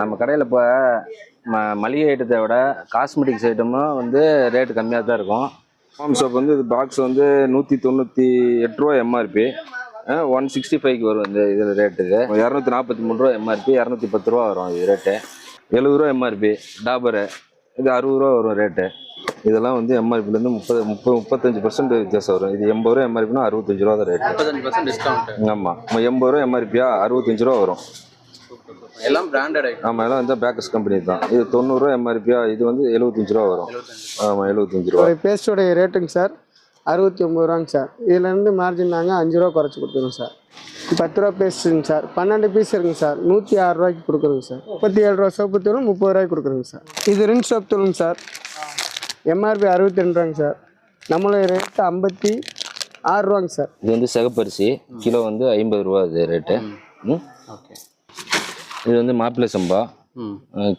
நம்ம கடையில் இப்போ ம மளிகை ஐட்டத்தை விட காஸ்மெட்டிக்ஸ் ஐட்டமும் வந்து ரேட்டு கம்மியாக தான் இருக்கும். ஹோம் சோப் வந்து இது பாக்ஸ் வந்து நூற்றி தொண்ணூற்றி எட்டு ரூபா எம்ஆர்பி ஒன் சிக்ஸ்டி ஃபைவ்க்கு வரும் இந்த இதில் ரேட்டுக்கு இரநூத்தி நாற்பத்தி மூணு ரூபா எம்ஆர்பி இரநூத்தி பத்து ரூபா வரும் இது ரேட்டு எழுபது ரூபா எம்ஆர்பி டாபரு இது அறுபது ரூபா வரும் ரேட்டு இதெல்லாம் வந்து எம்ஆர்பிலேருந்து முப்பது முப்பது முப்பத்தஞ்சு பர்சன்ட் வித்தியாசம் வரும். இது எண்பது ரூபா எம்ஆர்பினா அறுபத்தஞ்சு ரூபா தான் ரேட்டு ஆமாம் எண்பது ரூபா எம்ஆர்பியா அறுபத்தஞ்சு ரூபா வரும். எல்லாம் பிராண்டட் ஐட்டம் ஆமாம் எல்லாம் வந்து பேக்கஸ் கம்பெனி தான். இது தொண்ணூறுரூவா எம்ஆர்பியா இது வந்து எழுபத்தஞ்சு ரூபா வரும். ஆமாம் எழுபத்தஞ்சு ரூபா. ஒரு பேஸ்டோடைய ரேட்டுங்க சார் அறுபத்தி ஒம்பது ரூபாங்க சார் இதுலேருந்து மார்ஜின் நாங்கள் அஞ்சு ரூபா குறைச்சி கொடுக்குறோம் சார் பத்து ரூபா பேஸ்ட்டுங்க சார் பன்னெண்டு பீஸ் இருக்குங்க சார் நூற்றி ஆறு ரூபாய்க்கு கொடுக்குறோங்க சார் முப்பத்தி ஏழு ரூபா சோப்பு தூள் முப்பது ரூபாய்க்கு கொடுக்குறோங்க சார் இது ரின் சோப் தூளுங்க சார் எம்ஆர்பி அறுபத்தி ரெண்டு ரூபாங்க சார் நம்மளுடைய ரேட்டு ஐம்பத்தி ஆறு ரூபாங்க சார் இது வந்து சிகப்பரிசி. கிலோ வந்து ஐம்பது ரூபா இது ரேட்டு ம். ஓகே. இது வந்து மாப்பிள்ளை சம்பா.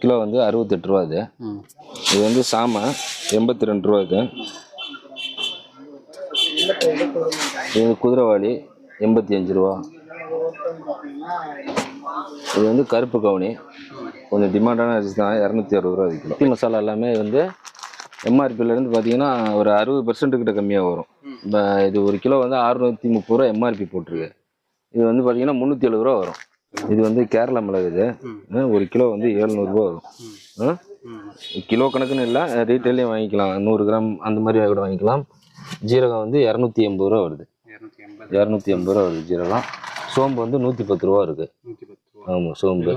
கிலோ வந்து அறுபத்தெட்டு ரூபா இது. இது வந்து சாமை எண்பத்தி ரெண்டு ரூபா இது. இது குதிரைவாளி எண்பத்தி அஞ்சு ரூபா. இது வந்து கருப்பு கவுனி. கொஞ்சம் டிமாண்டான அரிசி தான் இரநூத்தி அறுபது ரூபா கிலோ. டீ மசாலா எல்லாமே வந்து எம்ஆர்பிலேருந்து பார்த்தீங்கன்னா ஒரு அறுபது பர்சன்ட் கிட்ட கம்மியாக வரும். இப்போ இது ஒரு கிலோ வந்து அறுநூற்றி முப்பது ரூபா எம்ஆர்பி போட்டிருக்கு. இது வந்து பார்த்தீங்கன்னா முந்நூற்றி எழுபது ரூபா வரும். இது வந்து கேரளா மிளகு இது. ஒரு கிலோ வந்து ஏழ்நூறுபா வரும். கிலோ கணக்குன்னு இல்லை ரீட்டைல்லையும் வாங்கிக்கலாம். நூறு கிராம் அந்த மாதிரி கூட வாங்கிக்கலாம். ஜீரகம் வந்து இரநூத்தி எண்பது ரூபா வருது. இரநூத்தி எண்பது. ரூபா வருது ஜீரகம். சோம்பு வந்து நூற்றி பத்து ரூபா இருக்குது ஆமாம் சோம்பு.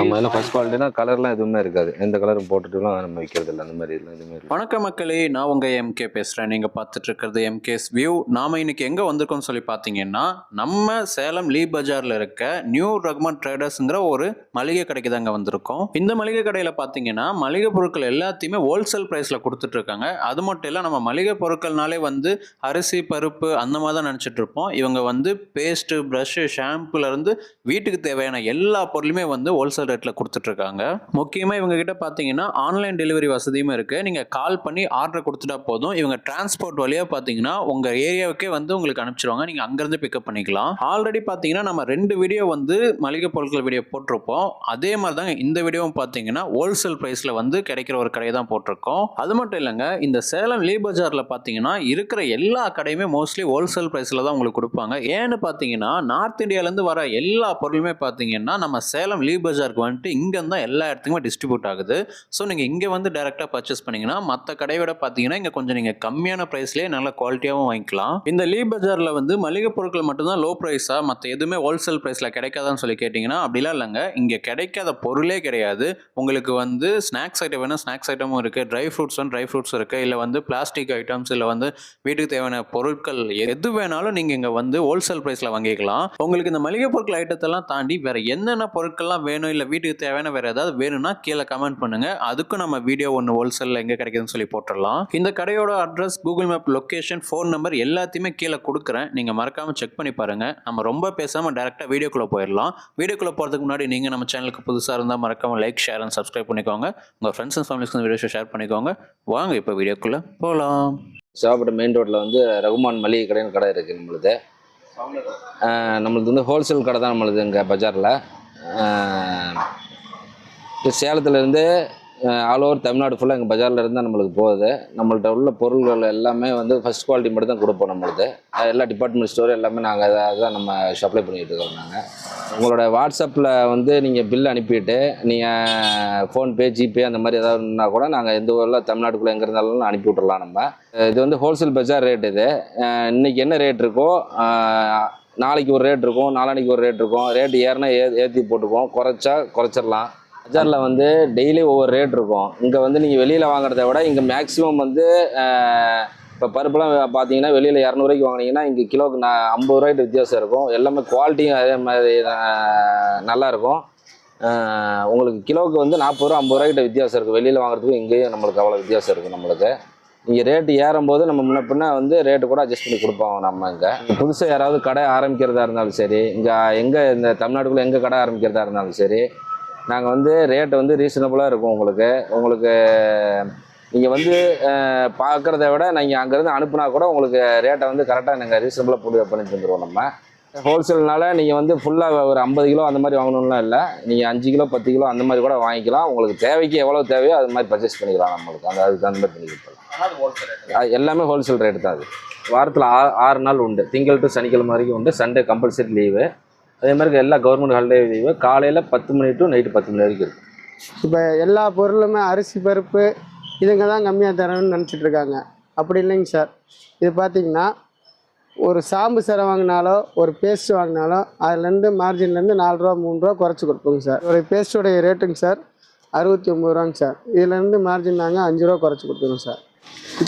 ஆமாம் எல்லாம் ஃபஸ்ட் குவாலிட்டினா கலர்லாம் எதுவுமே இருக்காது. எந்த கலரும் போட்டுட்டுலாம் நம்ம விற்கிறது இல்லை அந்த மாதிரி எல்லாம் எதுவுமே இல்லை வணக்கம் மக்களே நான் உங்கள் எம்கே பேசுகிறேன் நீங்கள் பார்த்துட்டு இருக்கிறது எம்கேஸ் வியூ நாம் இன்னைக்கு எங்கே வந்திருக்கோம்னு சொல்லி பார்த்தீங்கன்னா நம்ம சேலம் லீ பஜாரில் இருக்க நியூ ரக்மன் ட்ரேடர்ஸுங்கிற ஒரு மளிகை கடைக்கு தாங்க வந்திருக்கோம். இந்த மளிகை கடையில் பார்த்தீங்கன்னா மளிகை பொருட்கள் எல்லாத்தையுமே ஹோல்சேல் ப்ரைஸில் கொடுத்துட்ருக்காங்க. அது மட்டும் இல்லை நம்ம மளிகை பொருட்கள்னாலே வந்து அரிசி பருப்பு அந்த மாதிரி தான் நினச்சிட்டு இருப்போம் இவங்க வந்து பேஸ்ட்டு ப்ரஷ்ஷு ஷாம்புலேருந்து வீட்டுக்கு தேவையான எல்லா எல்லா பொருளுமே வந்து ஹோல்சேல் ரேட்டில் கொடுத்துட்ருக்காங்க. முக்கியமாக இவங்க கிட்ட பார்த்தீங்கன்னா ஆன்லைன் டெலிவரி வசதியும் இருக்குது நீங்கள் கால் பண்ணி ஆர்டர் கொடுத்துட்டா போதும். இவங்க டிரான்ஸ்போர்ட் வழியாக பார்த்தீங்கன்னா உங்கள் ஏரியாவுக்கே வந்து உங்களுக்கு அனுப்பிச்சிருவாங்க. நீங்கள் அங்கேருந்து பிக்கப் பண்ணிக்கலாம். ஆல்ரெடி பார்த்தீங்கன்னா நம்ம ரெண்டு வீடியோ வந்து மளிகை பொருட்கள் வீடியோ போட்டிருப்போம். அதே மாதிரி தாங்க இந்த வீடியோவும் பார்த்தீங்கன்னா ஹோல்சேல் ப்ரைஸில் வந்து கிடைக்கிற ஒரு கடையை தான் போட்டிருக்கோம். அது மட்டும் இல்லைங்க இந்த சேலம் லீ பஜாரில் பார்த்தீங்கன்னா இருக்கிற எல்லா கடையுமே மோஸ்ட்லி ஹோல்சேல் ப்ரைஸில் தான் உங்களுக்கு கொடுப்பாங்க. ஏன்னு பார்த்தீங்கன்னா நார்த் இந்தியாவிலேருந்து வர எல்லா பொருளுமே பார்த்தீங்கன்னா நம்ம சேலம் லீ பஜாருக்கு வந்துட்டு இங்கேருந்து தான் எல்லா இடத்துக்குமே டிஸ்ட்ரிபியூட் ஆகுது. ஸோ நீங்கள் இங்கே வந்து டேரெக்டாக பர்ச்சேஸ் பண்ணிங்கன்னா மற்ற கடையை விட பார்த்தீங்கன்னா இங்கே கொஞ்சம் நீங்கள் கம்மியான ப்ரைஸ்லேயே நல்ல குவாலிட்டியாகவும் வாங்கிக்கலாம். இந்த லீ பஜாரில் வந்து மளிகை பொருட்கள் மட்டும்தான் லோ ப்ரைஸாக மற்ற எதுவுமே ஹோல்சேல் ப்ரைஸில் கிடைக்காதான்னு சொல்லி கேட்டிங்கன்னா அப்படிலாம் இல்லைங்க. இங்கே கிடைக்காத பொருளே கிடையாது. உங்களுக்கு வந்து ஸ்நாக்ஸ் ஐட்டம் வேணும் ஸ்நாக்ஸ் ஐட்டமும் இருக்குது ட்ரை ஃப்ரூட்ஸ் ட்ரை ஃப்ரூட்ஸ் இருக்குது இல்லை வந்து பிளாஸ்டிக் ஐட்டம்ஸ் இல்லை வந்து வீட்டுக்கு தேவையான பொருட்கள் எது வேணாலும் நீங்கள் இங்கே வந்து ஹோல்சேல் ப்ரைஸில் வாங்கிக்கலாம். உங்களுக்கு இந்த மளிகை பொருட்கள் ஐட்டத்தெல்லாம் தாண்டி வேறு எந்த என்னென்ன பொருட்கள்லாம் வேணும் இல்லை வீட்டுக்கு தேவையான வேறு ஏதாவது வேணும்னா கீழே கமெண்ட் பண்ணுங்கள் அதுக்கும் நம்ம வீடியோ ஒன்று ஹோல்சேலில் எங்கே கிடைக்குதுன்னு சொல்லி போட்டுடலாம். இந்த கடையோட address Google map location phone number எல்லாத்தையுமே கீழே கொடுக்குறேன். நீங்கள் மறக்காமல் செக் பண்ணி பாருங்கள் நம்ம ரொம்ப பேசாமல் டேரெக்டாக வீடியோக்குள்ளே போயிடலாம். வீடியோக்குள்ளே போகிறதுக்கு முன்னாடி நீங்கள் நம்ம சேனலுக்கு புதுசாக இருந்தால் மறக்காமல் லைக் ஷேர் அண்ட் சப்ஸ்கிரைப் பண்ணிக்கோங்க. உங்கள் ஃப்ரெண்ட்ஸ் அண்ட் ஃபேமிலிஸ்க்கு வீடியோ ஷேர் பண்ணிக்கோங்க. வாங்க இப்போ வீடியோக்குள்ளே போகலாம் சாப்பிட்ற மெயின் ரோட்டில் வந்து ரகுமான் மளிகை கடைன்னு கடை இருக்குது நம்மளுது. ஆஹ் நம்மளுது வந்து ஹோல்சேல் கடை தான் நம்மளுது இங்கே பஜாரில். சேலத்துலேருந்து ஆல் ஓவர் தமிழ்நாடு ஃபுல்லாக எங்கள் பஜாரில் இருந்தால் நம்மளுக்கு போகுது. நம்மள்ட்ட உள்ள பொருள்கள் எல்லாமே வந்து ஃபஸ்ட் குவாலிட்டி மட்டும் தான் கொடுப்போம் நம்மளுது எல்லா டிபார்ட்மெண்ட் ஸ்டோர் எல்லாமே நாங்கள் அதை தான் நம்ம சப்ளை பண்ணிகிட்டு இருக்கோம் நாங்கள் உங்களோட வாட்ஸ்அப்பில் வந்து நீங்கள் பில் அனுப்பிட்டு நீங்கள் ஃபோன்பே ஜிபே அந்த மாதிரி ஏதாவதுனா கூட நாங்கள் எந்த ஊரில் தமிழ்நாட்டுக்குள்ளே எங்கே இருந்தாலும் அனுப்பி விட்றலாம் நம்ம. இது வந்து ஹோல்சேல் பஜார் ரேட் இது. இன்றைக்கி இன்னைக்கு என்ன ரேட் இருக்கோ நாளைக்கு ஒரு ரேட் இருக்கும் நாளானிக்கு ஒரு ரேட் இருக்கும். ரேட் ஏறினா ஏ ஏற்றி போட்டுக்குவோம். குறைச்சா குறைச்சிடலாம். பஜாரில் வந்து டெய்லி ஒவ்வொரு ரேட் இருக்கும். இங்கே வந்து நீங்கள் வெளியில் வாங்குறத விட இங்கே மேக்ஸிமம் வந்து இப்போ பருப்புலாம் பார்த்தீங்கன்னா வெளியில் இரநூறுவாய்க்கு வாங்கினீங்கன்னா இங்கே கிலோக்கு நான் ஐம்பது ரூபாய்க்கு வித்தியாசம் இருக்கும். எல்லாமே குவாலிட்டியும் அதே மாதிரி அஹ், நல்லா இருக்கும். அஹ், உங்களுக்கு கிலோவுக்கு வந்து நாற்பது ரூபா ஐம்பது ரூபாய்க்கிட்ட வித்தியாசம் இருக்குது வெளியில் வாங்குறதுக்கும் இங்கேயும் நம்மளுக்கு அவ்வளோ வித்தியாசம் இருக்குது நம்மளுக்கு. இங்கே ரேட்டு ஏறும்போது நம்ம முன்ன பின்ன வந்து ரேட்டு கூட அட்ஜஸ்ட் பண்ணி கொடுப்போம் நம்ம இங்கே. புதுசாக யாராவது கடை ஆரம்பிக்கிறதா இருந்தாலும் சரி இங்கே எங்கே இந்த தமிழ்நாட்டுக்குள்ளே எங்கே கடை ஆரம்பிக்கிறதா இருந்தாலும் சரி நாங்கள் வந்து ரேட்டு வந்து ரீசனபுளாக இருக்கும் உங்களுக்கு. உங்களுக்கு நீங்கள் வந்து பார்க்கறத விட நீங்கள் அங்கேருந்து அனுப்புனா கூட உங்களுக்கு ரேட்டை வந்து கரெக்டாக நாங்கள் ரீசனபுளாக பண்ணி பண்ணி தந்துடுவோம் நம்ம. ஹோல்சேல்னால நீங்கள் வந்து ஃபுல்லாக ஒரு ஐம்பது கிலோ அந்த மாதிரி வாங்கணும்லாம் இல்லை. நீங்கள் அஞ்சு கிலோ பத்து கிலோ அந்த மாதிரி கூட வாங்கிக்கலாம். உங்களுக்கு தேவைக்கு எவ்வளோ தேவையோ அது மாதிரி பர்ச்சேஸ் பண்ணிக்கலாம் நம்மளுக்கு. அந்த அதுக்கு தகுந்த மாதிரி பண்ணி கொடுத்துடலாம் அது எல்லாமே ஹோல்சேல் ரேட் தான் அது. வாரத்தில் ஆ ஆறு நாள் உண்டு. திங்கள் டு சனிக்கிழமை வரைக்கும் உண்டு. சண்டே கம்பல்சரி லீவு அதே மாதிரி எல்லா கவர்மெண்ட் ஹாலிடே காலையில் பத்து மணி டு நைட்டு பத்து மணி வரைக்கும் இருக்கும் இப்போ எல்லா பொருளுமே அரிசி பருப்பு இதுங்க தான் கம்மியாக தரணும்னு நினச்சிட்டு இருக்காங்க. அப்படி இல்லைங்க சார். இது பார்த்தீங்கன்னா ஒரு சாம்பு சரை வாங்கினாலோ ஒரு பேஸ்ட் வாங்கினாலோ அதுலேருந்து மார்ஜின்லேருந்து நாலு ரூபா மூணு ரூபா குறைச்சி கொடுப்போங்க சார். ஒரு பேஸ்ட்டோடைய ரேட்டுங்க சார் அறுபத்தி ஒம்பது ரூபாங்க சார். இதுலேருந்து மார்ஜின் நாங்கள் அஞ்சு ரூபா குறைச்சி கொடுத்துருவோம் சார்.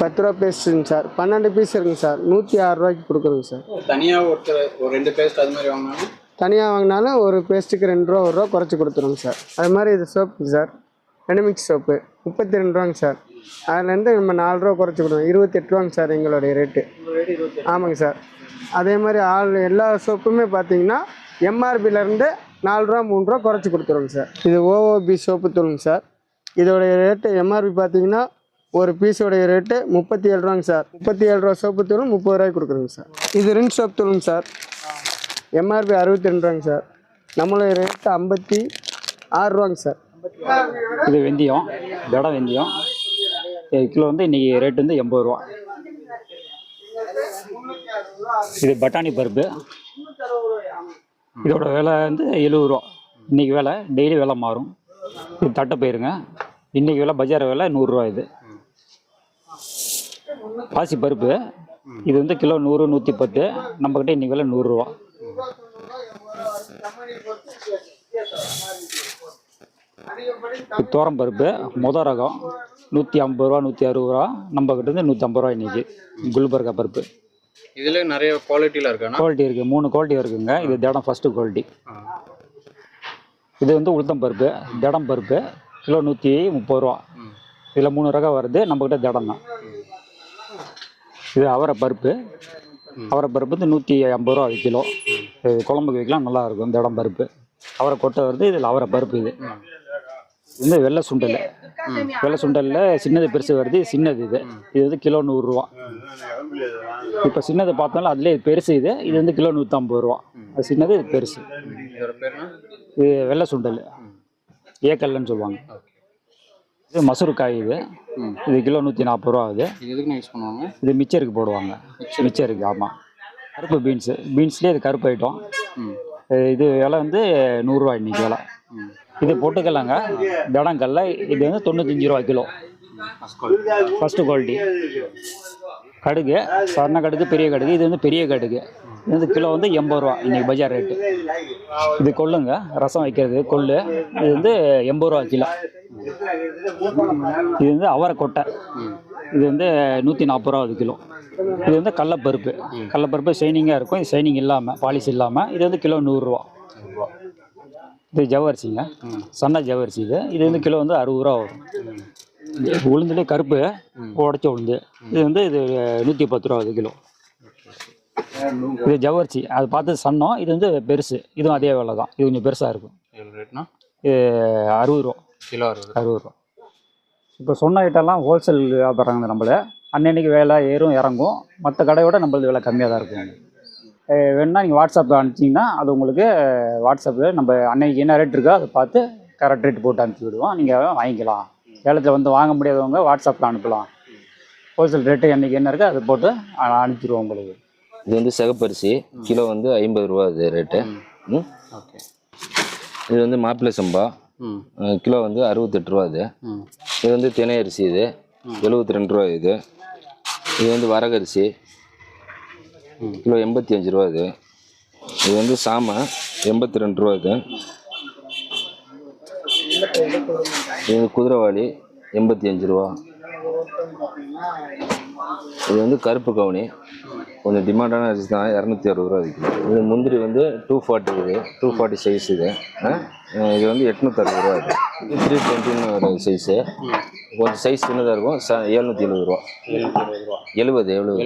பத்து ரூபா பேஸ்ட்டுங்க சார். பன்னெண்டு பீஸ் இருக்குங்க சார். நூற்றி ஆறு ரூபாய்க்கு கொடுக்குறோங்க சார். தனியாக ஒருத்தர் ஒரு ரெண்டு பேஸ்ட் அது மாதிரி வாங்கினாலும் தனியாக வாங்கினாலும் ஒரு பேஸ்ட்டுக்கு ரெண்டு ரூபா ஒரு ரூபா குறைச்சி கொடுத்துருங்க சார். அது மாதிரி இது சோப்புங்க சார். ரெண்டுமிக்ஸ் சோப்பு முப்பத்தி ரெண்டு ரூபாங்க சார். அதுலேருந்து நம்ம நாலு ரூபா குறைச்சி கொடுத்தோம் இருபத்தெட்டு ரூபாங்க சார் எங்களுடைய ரேட்டு ஆமாங்க சார். அதே மாதிரி ஆள் எல்லா சோப்புமே பார்த்தீங்கன்னா எம்ஆர்பிலேருந்து நாலு ரூபா மூணு ரூபா குறைச்சி கொடுத்துருவோங்க சார். இது ஓஓபி சோப்பு தூளுங்க சார். இதோடைய ரேட்டு எம்ஆர்பி பார்த்தீங்கன்னா ஒரு பீஸோடைய ரேட்டு முப்பத்தி ஏழு ரூபாங்க சார். முப்பத்தி ஏழு ரூபா சோப்பு தூள் முப்பது ரூபாய்க்கு கொடுக்குறோங்க சார். இது ரின் சோப்பு தூளுங்க சார். எம்ஆர்பி அறுபத்தி ரெண்டு ரூபாங்க சார். நம்மளுடைய ரேட்டு ஐம்பத்தி ஆறு ரூபாங்க சார். இது வெந்தயம் தடை வெந்தயம். இது கிலோ வந்து இன்றைக்கி ரேட் வந்து எண்பது ரூபா இது பட்டாணி பருப்பு. இதோட விலை வந்து எழுபது ரூபா இன்றைக்கி விலை டெய்லி விலை மாறும். இது தட்டை போயிருங்க. இன்றைக்கி விலை பஜார் விலை நூறுரூவா இது. பாசி பருப்பு. இது வந்து கிலோ நூறு நூற்றி பத்து. நம்மக்கிட்ட இன்றைக்கி விலை நூறுரூவா. பருப்பு முத ரகம் நூற்றி ஐம்பது ரூபா நூற்றி அறுபது ரூபா நம்ம கிட்ட இருந்து நூற்றி ஐம்பது ரூபா இன்னைக்கு குல்பர்கா பருப்பு. இதுல நிறைய குவாலிட்டியில் இருக்காண்ணா குவாலிட்டி இருக்குது மூணு குவாலிட்டி இருக்குங்க. இது தடம் ஃபஸ்ட்டு குவாலிட்டி இது வந்து உளுத்தம் பருப்பு தடம் பருப்பு கிலோ நூற்றி முப்பது ரூபா. இதில் மூணு ரகம் வருது நம்மக்கிட்ட தடம் தான். இது அவரை பருப்பு. அவரை பருப்பு வந்து நூற்றி ஐம்பது ரூபா அது கிலோ. குழம்புக்கு வைக்கலாம் நல்லா இருக்கும். தடம் பருப்பு. அவரை கொட்டை வருது இதில் அவரை பருப்பு இது. வந்து வெள்ளை சுண்டல். வெள்ளை சுண்டலில் சின்னது பெருசு வருது சின்னது இது. இது வந்து கிலோ நூறுரூவா இப்போ சின்னதை பார்த்தாலும் அதுலேயே பெருசு இது. இது வந்து கிலோ நூற்றம்பது ரூபா. அது சின்னது இது பெருசு. இது வெள்ளை சுண்டல். ஏக்கல்லுன்னு சொல்லுவாங்க. இது மசூர்காய் இது. இது கிலோ நூற்றி நாற்பது ரூபா ஆகுது. இது மிச்சருக்கு போடுவாங்க. மிச்சருக்கு ஆமாம் கருப்பு பீன்ஸு பீன்ஸ்லேயே இது கருப்பு ஐட்டம் இது விலை வந்து நூறுரூவா இன்னைக்கு விலை. இது பொட்டுக்கல்லங்க தடங்கல்ல இது வந்து தொண்ணூத்தஞ்சு ரூபா கிலோ. ஃபஸ்ட்டு குவாலிட்டி கடுகு சரண கடுகு பெரிய கடுகு இது வந்து பெரிய கடுகு. இது வந்து கிலோ வந்து எண்பது ரூபா இன்னைக்கு பஜார் ரேட்டு. இது கொள்ளுங்க. ரசம் வைக்கிறது கொள்ளு. இது வந்து எண்பது ரூபா கிலோ. இது வந்து அவரை கொட்டை இது வந்து நூற்றி நாற்பது ரூபா அது கிலோ. இது வந்து கடலப்பருப்பு கடலப்பருப்பு ஷைனிங்காக இருக்கும். இது ஷைனிங் இல்லாமல் பாலிஷ் இல்லாமல் இது வந்து கிலோ நூறுரூவா. இது ஜவ்வரிசிங்க. சன்ன ஜவ்வரிசி இது. இது வந்து கிலோ வந்து அறுபது ரூபா வரும். உளுந்துலேயே கருப்பு உடச்ச உளுந்து. இது வந்து இது நூற்றி பத்து ரூபா அது கிலோ. இது ஜவ்வரிசி. அது பார்த்து சன்னம் இது வந்து பெருசு. இதுவும் அதே விலை தான். இது கொஞ்சம் பெருசாக இருக்கும். இது அறுபது ரூபா. கிலோ அறுபது அறுபது ரூபா. இப்போ சொன்ன ஐட்டம்லாம் ஹோல்சேல் வியாபாரங்க நம்மள. அன்னன்னைக்கு வேலை ஏறும் இறங்கும். மற்ற கடையோட நம்மளது விலை கம்மியாக தான் இருக்கும். அஹ் வேணும்னா நீங்கள் வாட்ஸ்அப்பில் அனுப்பிச்சிங்கன்னா அது உங்களுக்கு வாட்ஸ்அப்பில் நம்ம அன்னைக்கு என்ன ரேட் இருக்கோ அதை பார்த்து கரெக்ட் ரேட் போட்டு அனுப்பி விடுவோம். நீங்கள் வாங்கிக்கலாம். ஏலத்தில் வந்து வாங்க முடியாதவங்க வாட்ஸ்அப்பில் அனுப்பலாம். ஹோல்சேல் ரேட்டு அன்றைக்கி என்ன இருக்கோ அதை போட்டு அனுப்பிச்சிடுவோம் உங்களுக்கு. இது வந்து சிகப்பரிசி. கிலோ வந்து ஐம்பது ரூபா இது ரேட்டு ம். ஓகே. இது வந்து மாப்பிள்ளை சம்பா. கிலோ வந்து அறுபத்தெட்டு ரூபா இது ம். இது வந்து தினை அரிசி இது. எழுபத்தி ரெண்டு ரூபா இது. இது வந்து வரகரிசி. கிலோ எண்பத்தி அஞ்சு ரூபா இது. இது வந்து சாமை எண்பத்தி ரெண்டு ரூபா இது. இது வந்து குதிரைவாளி எண்பத்தி அஞ்சு ரூபா. இது வந்து கருப்பு கவுனி. கொஞ்சம் டிமாண்டான அரிசி தான். இரநூத்தி அறுபது ரூபா விற்கும் இது முந்திரி வந்து டூ ஃபார்ட்டி இது. டூ ஃபார்ட்டி சைஸ் இது. இது வந்து எட்நூற்றி அறுபது ரூபா இது. த்ரீ டுவெண்ட்டின்னு ஒரு சைஸு கொஞ்சம் சைஸ் சின்னதாக இருக்கும். ச எழுநூற்றி எழுபது ரூபா. எழுபது எழுபது.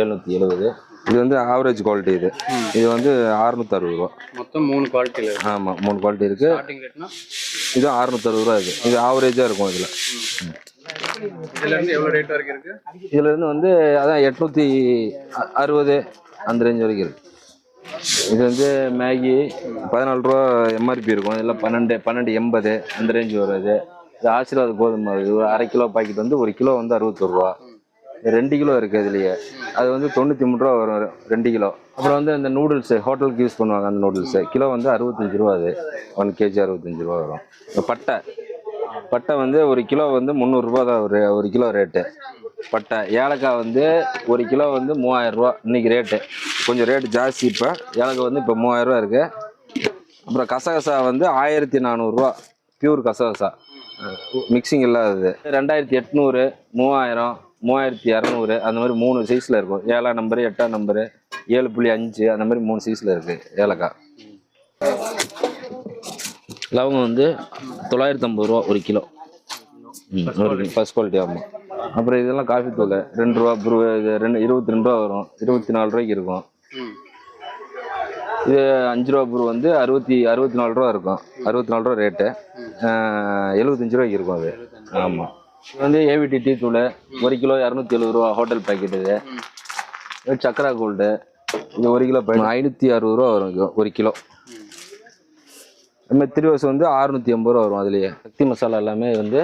எழுநூற்றி எழுபது. இது வந்து ஆவரேஜ் குவாலிட்டி இது. இது வந்து அறுநூத்தி அறுபது ரூபா. மொத்தம் மூணு இருக்கு. ஆமாம் மூணு குவாலிட்டி இருக்குது இது அறுநூத்தி அறுபது ரூபா இது. இது ஆவரேஜாக இருக்கும் இதில். இதுல இருந்து ரேட் வரைக்கும் இருக்கு? இதுல இருந்து வந்து அதான் எட்நூத்தி அ- அறுபது அந்த ரேஞ்ச் வரைக்கும் இருக்கு. இது வந்து மேகி பதினாலு ரூபா எம்ஆர்பி இருக்கும். இதெல்லாம் பன்னெண்டு பன்னெண்டு எண்பது அந்த ரேஞ்ச் வருது இது. இது ஆசீர்வாத் கோதுமை இது ஒரு அரை கிலோ பாக்கெட் வந்து ஒரு கிலோ வந்து அறுபத்தொரு ரூபா. ரெண்டு கிலோ இருக்குது இதுலையே. அது வந்து தொண்ணூற்றி மூணு ரூபா வரும் ரெண்டு கிலோ. அப்புறம் வந்து அந்த நூடுல்ஸு ஹோட்டலுக்கு யூஸ் பண்ணுவாங்க அந்த நூடுல்ஸு கிலோ வந்து அறுபத்தஞ்சு ரூபா அது. ஒன் கேஜி அறுபத்தஞ்சு ரூபா வரும். பட்டை. பட்டை வந்து ஒரு கிலோ வந்து முந்நூறுரூபா தான் ஒரு ஒரு கிலோ ரேட்டு பட்டை. ஏலக்காய் வந்து ஒரு கிலோ வந்து மூவாயிரம் ரூபா ரேட்டு கொஞ்சம் ரேட்டு ஜாஸ்தி இப்போ. ஏலக்காய் வந்து இப்போ மூவாயிரரூவா இருக்குது அப்புறம் கசகசா வந்து ஆயிரத்தி நானூறுரூவா பியூர் கசகசா. மிக்சிங் இல்லாதது. ரெண்டாயிரத்தி எட்நூறு மூவாயிரம் மூவாயிரத்தி இரநூறு அந்த மாதிரி மூணு சைஸில் இருக்கும். ஏழாம் நம்பரு எட்டாம் நம்பரு ஏழு புள்ளி அஞ்சு அந்த மாதிரி மூணு சைஸில் இருக்குது ஏலக்காய். லவங்கம் வந்து தொள்ளாயிரத்தி ஐம்பது ரூபா ஒரு கிலோ. ம் ஒரு ஃபர்ஸ்ட் குவாலிட்டி ஆமாம் அப்புறம் இதெல்லாம் காஃபி தூள் ரெண்டு ரூபா ப்ரூ இது ரெண்டு இருபத்தி ரெண்டு ரூபா வரும். இருபத்தி நாலு ரூபாய்க்கு இருக்கும். இது அஞ்சு ரூபா ப்ரூ வந்து அறுபத்தி அறுபத்தி நாலு ரூபா இருக்கும். அறுபத்தி நாலு ரூபா ரேட்டு எழுபத்தஞ்சு ரூபாய்க்கு இருக்கும் அது. ஆமாம் இது வந்து ஏவிடி டீ தூள் ஒரு கிலோ இரநூத்தி எழுபது ரூபா ஹோட்டல் பேக்கெட் இது. இது சக்கரா கோல்டு இது ஒரு கிலோ ஐநூற்றி அறுபது ரூபா வரும். ஒரு கிலோ. அதுமாதிரி திருவாசு வந்து அறுநூற்றி எண்பது ரூபா வரும் அதுலேயே. சக்தி மசாலா எல்லாமே வந்து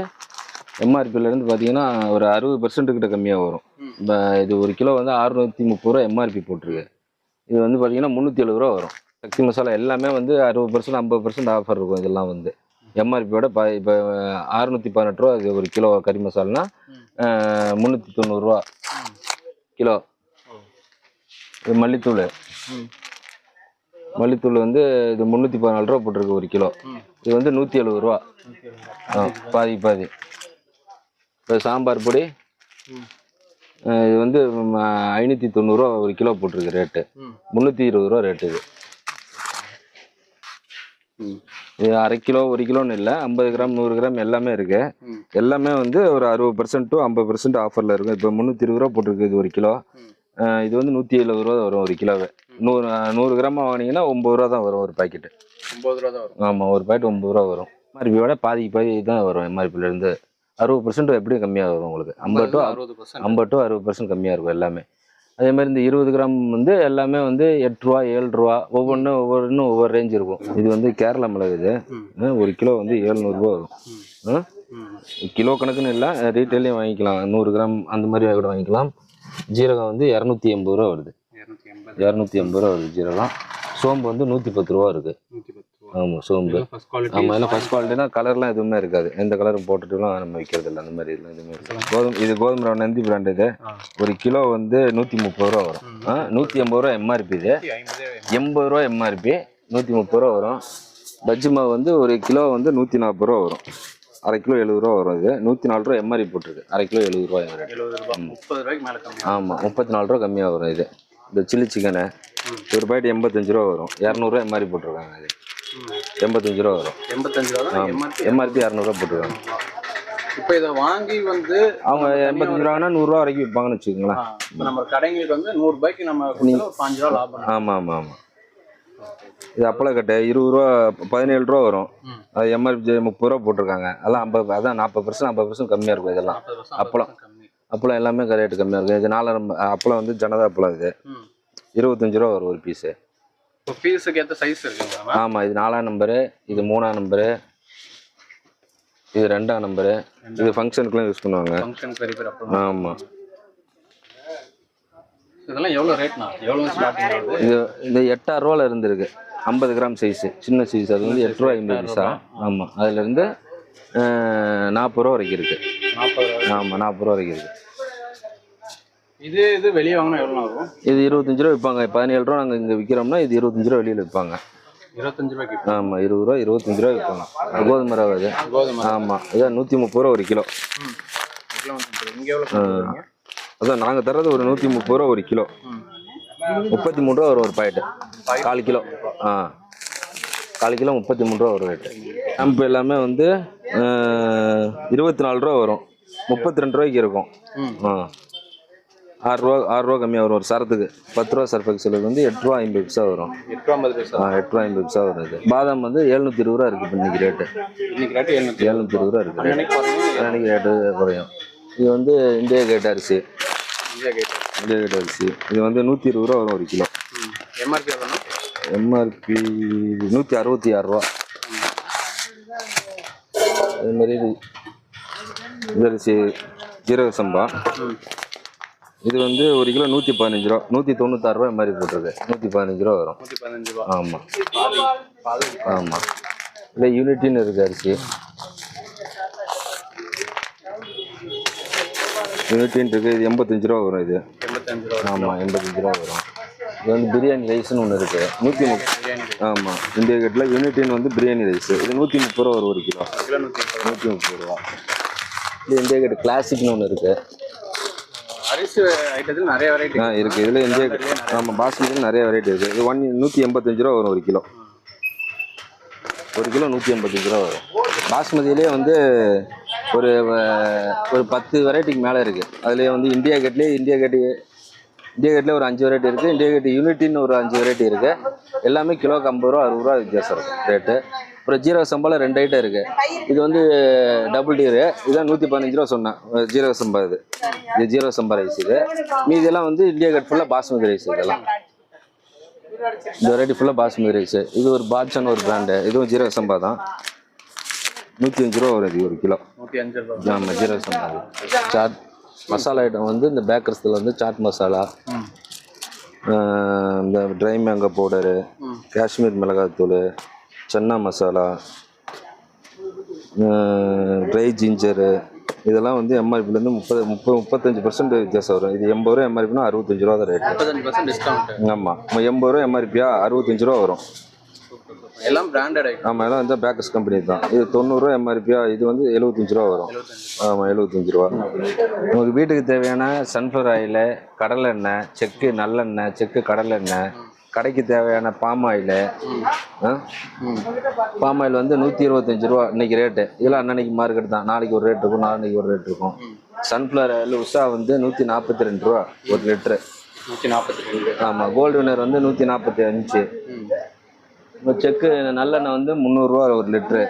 எம்ஆர்பிலேருந்து பார்த்தீங்கன்னா ஒரு அறுபது பர்சன்ட் கிட்ட கம்மியாக வரும். இப்போ இது ஒரு கிலோ வந்து அறுநூற்றி முப்பது ரூபா எம்ஆர்பி போட்டிருக்கு. இது வந்து பார்த்தீங்கன்னா முந்நூற்றி எழுபது ரூபா வரும். சக்தி மசாலா எல்லாமே வந்து அறுபது பர்சன்ட் ஐம்பது பர்சன்ட் ஆஃபர் இருக்கும் இதெல்லாம் வந்து. எம்ஆர்பியோட ப இப்போ அறுநூற்றி பதினெட்டு ரூபா இது ஒரு கிலோ கறி மசாலானா முந்நூற்றி தொண்ணூறுரூவா கிலோ. இது மல்லித்தூள். மல்லித்தூள் வந்து இது முந்நூற்றி பதினாலு ரூபா போட்டிருக்கு ஒரு கிலோ. இது வந்து நூற்றி எழுபது ரூபா. ஆ பாதி பாதி. இப்போ சாம்பார் பொடி. இது வந்து ஐநூற்றி தொண்ணூறுரூவா ஒரு கிலோ போட்டிருக்கு ரேட்டு. முந்நூற்றி இருபது ரூபா ரேட்டு இது. இது அரை கிலோ ஒரு கிலோன்னு இல்லை ஐம்பது கிராம் நூறு கிராம் எல்லாமே இருக்கு. எல்லாமே வந்து ஒரு அறுபது பர்சன்ட் டு ஐம்பது பர்சன்ட் ஆஃபரில் இருக்கும் இப்போ முந்நூற்றி இருபது ரூபா போட்டிருக்கு இது ஒரு கிலோ. இது வந்து நூற்றி எழுபது ரூபா வரும் ஒரு கிலோவே. நூறு நூறு கிராம் வாங்கினீங்கன்னா ஒம்பது ரூபா தான் வரும் ஒரு பாக்கெட்டு ஒம்பது ரூபா தான் வரும். ஆமாம் ஒரு பாக்கெட் ஒம்பது ரூபா வரும். எம்ஆர்பியோட பாதிக்கு பாதி தான் வரும் எம்ஆர்பிலேருந்து. அறுபது பர்சன்ட் எப்படியும் கம்மியாக வரும் உங்களுக்கு. ஐம்பது டு அறுபது பர்சன்ட் ஐம்பது டு அறுபது பர்சன்ட் கம்மியாக இருக்கும் எல்லாமே. அதே மாதிரி இந்த இருபது கிராம் வந்து எல்லாமே வந்து எட்டு ரூபா ஏழு ரூபா ஒவ்வொன்றும் ஒவ்வொன்றும் ஒவ்வொரு ரேஞ்ச் இருக்கும். இது வந்து கேரளா மிளகு இது. ஒரு கிலோ வந்து ஏழ்நூறுபா வரும்? கிலோ கணக்குன்னு இல்லை ரீட்டைலையும் வாங்கிக்கலாம். நூறு கிராம் அந்த மாதிரி கூட வாங்கிக்கலாம். ஜீரகம் வந்து இரநூத்தி எண்பது ரூபா வருது. இரநூத்தி எண்பது ரூபா வருது ஜீரகம். சோம்பு வந்து நூற்றி பத்து ரூபா இருக்குது ஆமாம் சோம்பு. ஆமாம் எல்லாம் ஃபர்ஸ்ட் குவாலிட்டினா கலர்லாம் எதுவுமே இருக்காது. எந்த கலரும் போட்டுட்டுலாம் நம்ம விற்கிறது இல்லை அந்த மாதிரி இதெல்லாம் எதுவுமே இருக்காது. கோதுமை இது கோதுமை ரவை நந்தி பிராண்ட் இது. ஒரு கிலோ வந்து நூற்றி முப்பது ரூபா வரும். ஆ நூற்றி எண்பது ரூபா எம்ஆர்பி இது. ஐம்பதே எண்பது ரூபா எம்ஆர்பி நூற்றி முப்பது ரூபா வரும். பஜ்ஜி மாவு வந்து ஒரு கிலோ வந்து நூற்றி நாற்பது ரூபா வரும். அரை கிலோ எழுபது ரூபா வரும் இது நூற்றி நாலு ரூபா எம்ஆர்பி போட்டிருக்கு. அரை கிலோ எழுபது ரூபா ஆமாம் முப்பத்தி நாலு ரூபா கம்மியாக வரும் இது. இந்த சில்லி சிக்கனு ஒரு பாக்கெட் எண்பத்தஞ்சு ரூபா வரும். இரநூறுவா எம்ஆர்பி போட்டிருக்காங்க இது எண்பத்தஞ்சு ரூபா வரும். எண்பத்தஞ்சு ரூபா எம்ஆர்பி இரநூறுவா போட்டிருக்காங்க. இப்போ இதை வாங்கி வந்து அவங்க எண்பத்தஞ்சு ரூபானா நூறுரூவா வரைக்கும் விற்பாங்கன்னு வச்சுக்கோங்களேன். இப்போ நம்ம கடைங்களுக்கு வந்து நூறு ரூபாய்க்கு நம்ம பாஞ்சு ரூபா லாபம். ஆமாம் ஆமாம் ஆமாம் இது அப்பளக்கட்டை இருபது ரூபா பதினேழு ரூபா வரும். அது எம்ஆர்பி முப்பது ரூபா போட்டிருக்காங்க. அதெல்லாம் ஐம்பது அதான் நாற்பது பர்சன்ட் ஐம்பது பர்சன்ட் கம்மியாக இருக்கும் இதெல்லாம். அப்பளம். அப்பளம் எல்லாமே ரேட்டு கம்மியாக இருக்கும். இது நாலு நம்ப- அப்பளம் வந்து ஜனதா அப்பளம் இது. இருபத்தஞ்சு ரூபா வரும் ஒரு பீஸு இப்போ பீஸுக்கு ஏற்ற சைஸ் இருக்குங்களா ஆமாம் இது நாலாம் நம்பரு இது மூணாம் நம்பரு இது ரெண்டாம் நம்பரு இது ஃபங்க்ஷனுக்குலாம் யூஸ் பண்ணுவாங்க. ஃபங்க்ஷன் பெரிய பெரிய அப்புறம் ஆமாம் இதெல்லாம் எவ்வளோ ரேட்னா எவ்வளோ இது இந்த எட்டாயிரம் ரூபால இருந்து இருக்கு ஐம்பது கிராம் சைஸு சின்ன சைஸ் அது வந்து எட்டு ரூபா ஐம்பது பைசா ஆமாம் அதுலேருந்து நாற்பது ரூபா வரைக்கும் இருக்கு. நாற்பது ரூபா ஆமாம் நாற்பது ரூபா வரைக்கும் இது இது வெளியே வாங்கினா எவ்வளோ ஆகும் இது இருபத்தஞ்சு ரூபா விற்பாங்க பதினேழு ரூபா நாங்கள் இங்கே விற்கிறோம்னா இது இருபத்தஞ்சு ரூபா வெளியில் விற்பாங்க இருபத்தஞ்சு ரூபாய்க்கு ஆமாம் இருபது ரூபா இருபத்தஞ்சு ரூபா விற்பாங்க கோதுமை ரவை அது. கோதுமை ஆமாம் இதான் நூற்றி முப்பது ரூபா ஒரு கிலோ. இங்கே எவ்வளோ அதான் நாங்கள் தர்றது ஒரு நூற்றி முப்பது ரூபா ஒரு கிலோ. முப்பத்தி மூணு ரூபா வரும் ஒரு பாக்கெட்டு கால் கிலோ. ஆ. கால் கிலோ முப்பத்தி மூணு ரூபா வரும் ரேட்டு ஷாம்பு எல்லாமே வந்து இருபத்தி நாலு ரூபா வரும். முப்பத்தி ரெண்டு ரூபாய்க்கு இருக்கும். ம். ஆ. ஆறு ரூபா ஆறு ரூபா கம்மியாக வரும். ஒரு சரத்துக்கு பத்து ரூபா சர்ஃப் எக்ஸலுக்கு வந்து எட்டு ரூபா ஐம்பது பைசா வரும். ஆ எட்டு ரூபா ஐம்பது பைசா வரும் இது. பாதாம் வந்து எழுநூத்தி இருபது ரூபா இருக்குது இன்னைக்கு ரேட்டு எழுநூத்தி இருபது ரூபா இருக்குது அன்னைக்கு ரேட்டு குறையும். இது வந்து இந்தியா கேட் அரிசி. இந்தியா கேட் அரிசி. இது வந்து நூற்றி இருபது ரூபா வரும் ஒரு கிலோ. எம்ஆர்பி எம்ஆர்பி நூற்றி அறுபத்தி ஆறு ரூபா. அதே மாதிரி இது அரிசி ஜீரக சம்பா. இது வந்து ஒரு கிலோ நூற்றி பதினஞ்சு ரூபா. நூற்றி தொண்ணூத்தாறு ரூபா மாதிரி போட்டிருக்கு. நூற்றி பதினஞ்சு ரூபா வரும். ஆமாம் ஆமாம் இல்லை யூனிட்டின்னு இருக்குது அரிசி. யூனிட்டின்னு இருக்குது இது எண்பத்தஞ்சு ரூபா வரும் இது. ஆமாம் எண்பத்தஞ்சு ரூபா வரும். இது வந்து பிரியாணி ரைஸ்னு ஒன்று இருக்குது நூற்றி முப்பது ஆமாம் இந்தியா கேட்டில் யூனிட்டின்னு வந்து பிரியாணி ரைஸ். இது நூற்றி முப்பது ரூபா வரும் ஒரு கிலோ. நூற்றி முப்பது ரூபா. இது இந்தியா கேட் கிளாசிக்னு ஒன்று இருக்குது அரிசி ஐட்டத்தில் நிறைய வெரைட்டி ஆ இருக்குது இதில் இந்தியா ஆமாம் பாஸ்மதியில் நிறைய வெரைட்டி இருக்குது இது ஒன் நூற்றி எண்பத்தஞ்சு ரூபா வரும் ஒரு கிலோ. ஒரு கிலோ நூற்றி எண்பத்தஞ்சு ரூபா வரும். பாஸ்மதியிலே வந்து ஒரு ஒரு பத்து வெரைட்டிக்கு மேலே இருக்குது அதுலேயே வந்து இந்தியா கேட்லேயே இந்தியா கேட்டு இந்தியா கேட்லேயே ஒரு அஞ்சு வெரைட்டி இருக்குது இந்தியா கேட் யூனிட்டின்னு ஒரு அஞ்சு வெரைட்டி இருக்குது எல்லாமே கிலோக்கு ஐம்பது ரூபா அறுபது ரூபா வித்தியாசம் இருக்கும் ரேட்டு அப்புறம் ஜீரக சம்பால ரெண்டு ஐட்டம் இருக்குது இது வந்து டபுள் டீரு இதான் நூற்றி பதினஞ்சு ரூபா சொன்னேன். ஜீரக சம்பா இது. இது ஜீரக சம்பா ரைஸ் இது. மீதியெல்லாம் வந்து இந்தியா கேட் ஃபுல்லாக பாஸ்மதி ரைஸ் இதெல்லாம் இந்த வெரைட்டி ஃபுல்லாக பாஸ்மதி ரைஸ் இது ஒரு பாட்சான்னு ஒரு பிராண்டு இதுவும் ஜீரக சம்பா தான். நூற்றி அஞ்சு ரூபா வரும் இது ஒரு கிலோ. ஆமாம் ஜீரக சம்பா. சாட் மசாலா ஐட்டம் வந்து இந்த பேக்கர்ஸில் வந்து சாட் மசாலா இந்த ட்ரை மேங்கோ பவுடரு. காஷ்மீர் மிளகாத்தூள் சன்னா மசாலா ட்ரை ஜிஞ்சரு இதெல்லாம் வந்து எம்ஆர்பிலேருந்து முப்பது முப்பது முப்பத்தஞ்சு பர்சன்ட் வித்தியாசம் வரும். இது எண்பது ரூபா எம்ஆர்பினா அறுபத்தஞ்சு ரூபா தான் டிஸ்கவுண்ட் ஆமாம் எண்பது ரூபா எம்ஆர்பியா அறுபத்தஞ்சு ரூபா வரும். எல்லாம் பிராண்டட் ஆமாம் எல்லாம் வந்து பேக்கர்ஸ் கம்பெனி தான். இது தொண்ணூறுரூவா எம்ஆர்பியா இது வந்து எழுபத்தஞ்சு ரூபா வரும். ஆமாம் எழுபத்தஞ்சு ரூபா. உங்களுக்கு வீட்டுக்கு தேவையான சன்ஃப்ளவர் ஆயில் கடலெண்ணெய் செக்கு நல்லெண்ணெய் செக்கு கடலெண்ணெய் கடைக்கு தேவையான பாம் ஆயில் பாம் ஆயில் வந்து நூற்றி இருபத்தஞ்சு ரூபா இன்னைக்கு ரேட்டு இதெல்லாம் அன்னன்னைக்கு மார்க்கெட் தான். நாளைக்கு ஒரு ரேட் இருக்கும். நாளைக்கு ஒரு ரேட் இருக்கும். சன்ஃப்ளவர் ஆயில் உஷா வந்து நூற்றி நாற்பத்தி ரெண்டு ரூபா ஒரு லிட்ரு நூற்றி நாற்பத்தி ரெண்டு. ஆமாம் கோல்டு வினர் வந்து நூற்றி நாற்பத்தி அஞ்சு. செக்கு நல்லெண்ணெய் வந்து முந்நூறுரூவா ஒரு லிட்ரு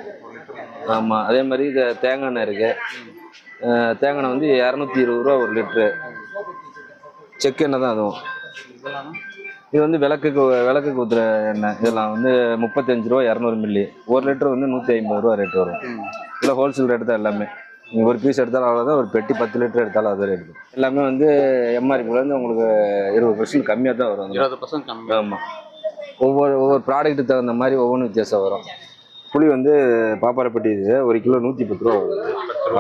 ஆமாம் அதே மாதிரி இது தேங்காய் எண்ணெய் இருக்குது தேங்காய் வந்து இரநூத்தி இருபது ரூபா ஒரு லிட்ரு செக்கு எண்ணெய் தான் அதுவும். இது வந்து விளக்குக்கு விளக்குக்கு ஊற்றுற எண்ணெய். இதெல்லாம் வந்து முப்பத்தஞ்சு ரூபா இரநூறு மில்லி. ஒரு லிட்டர் வந்து நூற்றி ஐம்பது ரூபா ரேட் வரும். இல்லை ஹோல்சேல் ரேட் தான் எல்லாமே. நீங்கள் ஒரு பீஸ் எடுத்தாலும் அவ்வளோதான் ஒரு பெட்டி பத்து லிட்டர் எடுத்தாலும் அது ரேட் எல்லாமே வந்து எம்ஆர்பிலேருந்து உங்களுக்கு இருபது பர்சன்ட் கம்மியாக தான் வரும். இருபது பர்சன்ட் கம்மி ஆமாம் ஒவ்வொரு ஒவ்வொரு ப்ராடக்ட்டுக்கு தகுந்த மாதிரி ஒவ்வொன்றும் வித்தியாசம் வரும். புளி வந்து பாப்பாரப்பட்டி இது ஒரு கிலோ நூற்றி பத்து ரூபா வருது.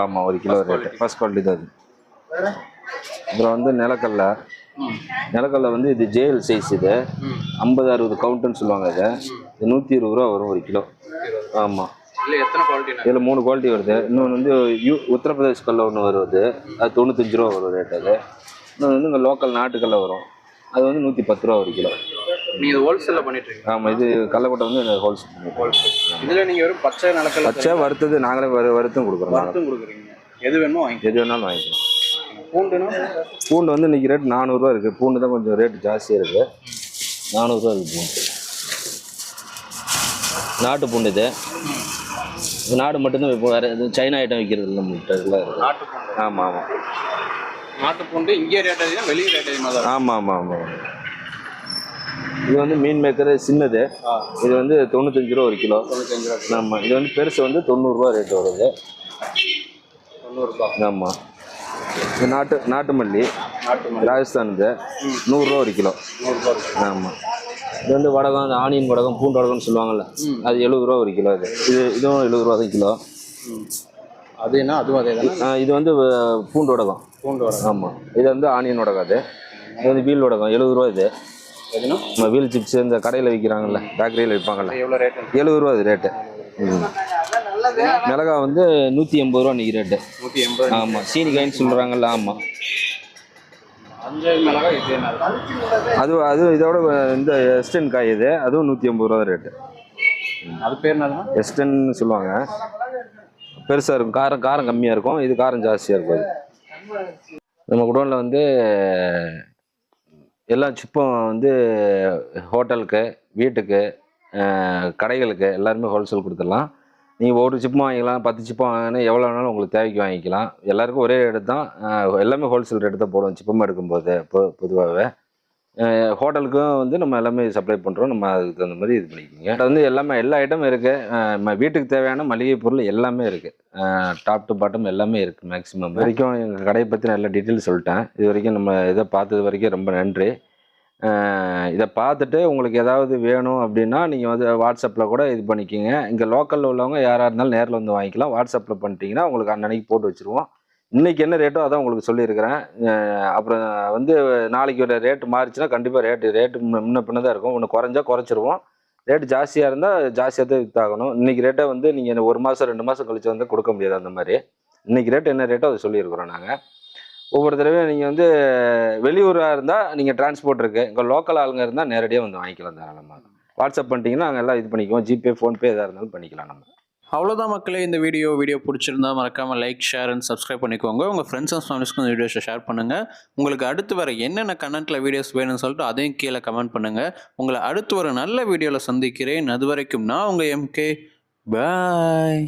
ஆமாம் ஒரு கிலோ ரேட்டு ஃபர்ஸ்ட் குவாலிட்டி தான் அது. அப்புறம் வந்து நிலக்கடலை. நிலக்கடலை வந்து இது ஜேஎல் சைஸ் இது. ஐம்பது அறுபது கவுண்ட்டுன்னு சொல்லுவாங்க இது. இது நூற்றி இருபது ரூபா வரும் ஒரு கிலோ. ஆமாம் இல்லை எத்தனை குவாலிட்டி இதில் மூணு குவாலிட்டி வருது. இன்னொன்று வந்து யூ உத்தரப்பிரதேஷ் கல்ல ஒன்று வருது. அது தொண்ணூத்தஞ்சு ரூபா வரும் ரேட் அது. இன்னொன்று வந்து இங்கே லோக்கல் நாட்டுக்கல்ல வரும். அது வந்து நூற்றி பத்து ரூபா ஒரு கிலோ. நீங்கள் ஹோல்சேலில் பண்ணிட்டு இருக்கீங்க. ஆமாம் இது கள்ளக்கொட்டை வந்து ஹோல்சேல் ஹோல்சேல் இதில் நீங்கள் வெறும் பச்சை நிலக்கடலை பச்சை வறுத்தது நாங்களே வறு வறுத்தும் கொடுக்குறோம் வறுத்தும் கொடுக்குறீங்க. எது வேணுமோ வாங்கி எது வேணாலும் வாங்கிக்கலாம். பூண்டுனா? பூண்டு வந்து இன்னைக்கு ரேட் நானூறுரூவா இருக்குது பூண்டு தான் கொஞ்சம் ரேட் ஜாஸ்தியாக இருக்குது நானூறுரூவா இருக்குது பூண்டு. நாட்டு பூண்டு இது. நாடு மட்டும்தான் இப்போ வேறு எதுவும் சைனா ஐட்டம் விற்கிறது இல்லை இருக்குது நாட்டு பூண்டு. ஆமாம் ஆமாம் நாட்டு பூண்டு இங்கே ரேட் அதிகம் வெளியே ரேட் அதிகமாக தான் ஆமாம் ஆமாம் ஆமாம் இது வந்து மீன் மேக்கர் சின்னது. இது வந்து தொண்ணூத்தஞ்சு ரூபா ஒரு கிலோ. ஆமாம் இது வந்து பெருசு வந்து தொண்ணூறுரூவா ரேட் வருது தொண்ணூறுபா ஆமாம் இது நாட்டு நாட்டு மல்லி. ராஜஸ்தான் இது நூறுரூவா ஒரு கிலோ. ஆமாம் இது வந்து வடகம் அந்த ஆனியன் வடகம் பூண்டு வடகம்னு சொல்லுவாங்கல்ல. அது எழுபது ரூபா ஒரு கிலோ இது இது இதுவும் எழுபது ரூபா தான் கிலோ. அது என்ன? அதுவும் அதே தானே? இது வந்து பூண்டு வடகம். பூண்டு வரும் ஆமாம் இது வந்து ஆனியன் வடகம் அது. இது வந்து வீல் வடகம். எழுபது ரூபா இது. நம்ம வீல் சிப்ஸ் இந்த கடையில் விற்கிறாங்கல்ல பேக்கரியில் விற்பாங்கல்ல எவ்வளோ ரேட்டு? எழுபது ரூபா அது ரேட்டு. ம். மிளகா வந்து நூற்றி எண்பது ரூபா இன்னைக்கு ரேட்டு நூற்றி எண்பது. ஆமாம் சீனி காயின்னு சொல்கிறாங்கல்ல ஆமாம் அது அது இதோட இந்த எஸ்டன் காய் இது அதுவும் நூற்றி எண்பது ரூபா ரேட்டு அது பேர் எஸ்டன் சொல்லுவாங்க. பெருசாக இருக்கும் காரம் காரம் கம்மியாக இருக்கும். இது காரம் ஜாஸ்தியாக இருக்கும் அது. நம்ம குடோனில் வந்து எல்லா சிப்பும் வந்து ஹோட்டலுக்கு வீட்டுக்கு கடைகளுக்கு எல்லாருமே ஹோல்சேல் கொடுத்துடலாம். நீங்கள் ஒரு சிப்பும் வாங்கிக்கலாம் பத்து சிப்பும் வாங்கினா எவ்வளோ வேணாலும் உங்களுக்கு தேவைக்கு வாங்கிக்கலாம். எல்லாருக்கும் ஒரே ரேட்டு தான். எல்லாமே ஹோல்சேல் ரேட்டு தான் போடுவோம் சிப்பமாக எடுக்கும்போது பொ பொதுவாகவே. ஹோட்டலுக்கும் வந்து நம்ம எல்லாமே சப்ளை பண்ணுறோம் நம்ம அதுக்கு தகுந்த மாதிரி இது பண்ணிக்கோங்க. அது வந்து எல்லாமே எல்லா ஐட்டமும் இருக்குது நம்ம வீட்டுக்கு தேவையான மளிகை பொருள் எல்லாமே இருக்குது டாப் டு பாட்டம் எல்லாமே இருக்குது மேக்ஸிமம் வரைக்கும் எங்கள் கடையை பற்றி நல்ல டீட்டெயில் சொல்லிட்டேன். இது வரைக்கும் நம்ம இதை பார்த்தது வரைக்கும் ரொம்ப நன்றி. இதை பார்த்துட்டு உங்களுக்கு ஏதாவது வேணும் அப்படின்னா நீங்கள் வந்து வாட்ஸ்அப்பில் கூட இது பண்ணிக்கிங்க. இங்கே லோக்கலில் உள்ளவங்க யாராக இருந்தாலும் நேரில் வந்து வாங்கிக்கலாம். வாட்ஸ்அப்பில் பண்ணிட்டீங்கன்னா உங்களுக்கு அன்னன்னைக்கு போட்டு வச்சுருவோம். இன்றைக்கி என்ன ரேட்டோ அதான் உங்களுக்கு சொல்லியிருக்கிறேன். அப்புறம் வந்து நாளைக்கு ஒரு ரேட்டு மாறிச்சுன்னா கண்டிப்பாக ரேட்டு ரேட்டு முன்ன பின்ன தான் இருக்கும். ஒன்று குறைஞ்சா குறைச்சிருவோம். ரேட்டு ஜாஸ்தியாக இருந்தால் ஜாஸ்தியாக தான் வித்தாகணும் இன்றைக்கி ரேட்டை வந்து நீங்கள் ஒரு மாதம் ரெண்டு மாதம் கழிச்சு வந்து கொடுக்க முடியாது அந்த மாதிரி. இன்றைக்கி ரேட் என்ன ரேட்டோ அதை சொல்லியிருக்கிறோம் நாங்கள் ஒவ்வொரு தடவையும் நீங்கள் வந்து வெளியூராக இருந்தால் நீங்கள் டிரான்ஸ்போர்ட் இருக்குது இங்கே லோக்கல் ஆளுங்க இருந்தால் நேரடியாக வந்து வாங்கிக்கலாம் தாராளமாக வாட்ஸ்அப் பண்ணிட்டீங்கன்னா நாங்கள் எல்லாம் இது பண்ணிக்குவோம். ஜிபே ஃபோன்பே எதாக இருந்தாலும் பண்ணிக்கலாம் நம்ம. அவ்வளோதான் மக்களே. இந்த வீடியோ வீடியோ பிடிச்சிருந்தா மறக்காமல் லைக் ஷேர் அண்ட் சப்ஸ்கிரைப் பண்ணிக்கோங்க. உங்கள் ஃப்ரெண்ட்ஸ் அண்ட் ஃபேமிலிஸ்க்கு இந்த வீடியோஸை ஷேர் பண்ணுங்கள் உங்களுக்கு அடுத்து வர என்னென்ன கண்டென்ட்டில் வீடியோஸ் வேணும்னு சொல்லிட்டு அதையும் கீழே கமெண்ட் பண்ணுங்கள் உங்களை அடுத்து ஒரு நல்ல வீடியோவில் சந்திக்கிறேன். அது வரைக்கும் நான் உங்கள் எம்கே பாய்